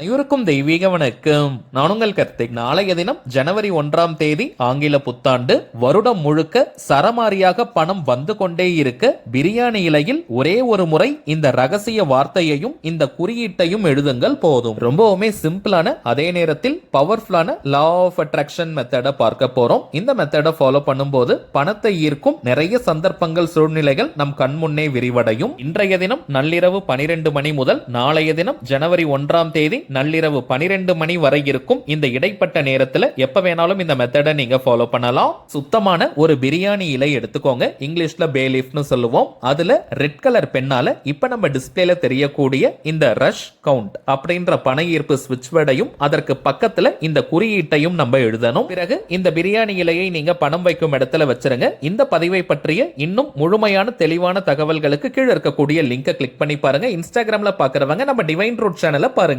அனைவருக்கும் தெய்வீக வணக்கம். நான் உங்கள் கர்த்திக். நாளைய தினம் ஜனவரி ஒன்றாம் தேதி ஆங்கில புத்தாண்டு வருடம் முழுக்க சரமாரியாக பணம் வந்து கொண்டே இருக்க பிரியாணி இலையில் ஒரே ஒரு முறை இந்த ரகசிய வார்த்தையையும் இந்த குறியீட்டையும் எழுதுங்கள் போதும். ரொம்பவுமே சிம்பிளான அதே நேரத்தில் பவர்ஃபுல்லான லா ஆஃப் அட்ராக்ஷன் மெத்தடை பார்க்க போறோம். இந்த மெத்தடை ஃபாலோ பண்ணும்போது பணத்தை ஈர்க்கும் நிறைய சந்தர்ப்பங்கள் சூழ்நிலைகள் நம் கண் முன்னே விரிவடையும். இன்றைய தினம் நள்ளிரவு பனிரெண்டு மணி முதல் நாளைய தினம் ஜனவரி ஒன்றாம் தேதி நள்ளிரவு பனிரெண்டு மணி வரை இருக்கும். இந்த இடைப்பட்ட நேரத்துல எப்ப வேணாலும் இந்த மெத்தடை நீங்க ஃபாலோ பண்ணலாம். சுத்தமான ஒரு பிரியாணி இலை எடுத்துக்கோங்க. இங்கிலீஷ்ல பேலீஃப்னு சொல்லுவோம். அதுல ரெட் கலர் பெண்ணால இப்ப நம்ம டிஸ்பிளேல தெரியக்கூடிய இந்த ரஷ் கவுண்ட் அப்படின்ற பண ஈர்ப்பு ஸ்விட்ச் வேர்டையும் அதற்கு பக்கத்துல இந்த குறியீட்டையும் நம்ம எழுதணும். பிறகு இந்த பிரியாணி இலையை நீங்க பணம் வைக்கும் இடத்துல வச்சிருங்க. இந்த பதிவை பற்றிய இன்னும் முழுமையான தெளிவான தகவல்களுக்கு கீழே இருக்கக்கூடிய லிங்கை கிளிக் பண்ணி பாருங்க. இன்ஸ்டாகிராம்ல பாக்குறவங்க நம்ம டிவைன் ரூட் சேனலை பாருங்க.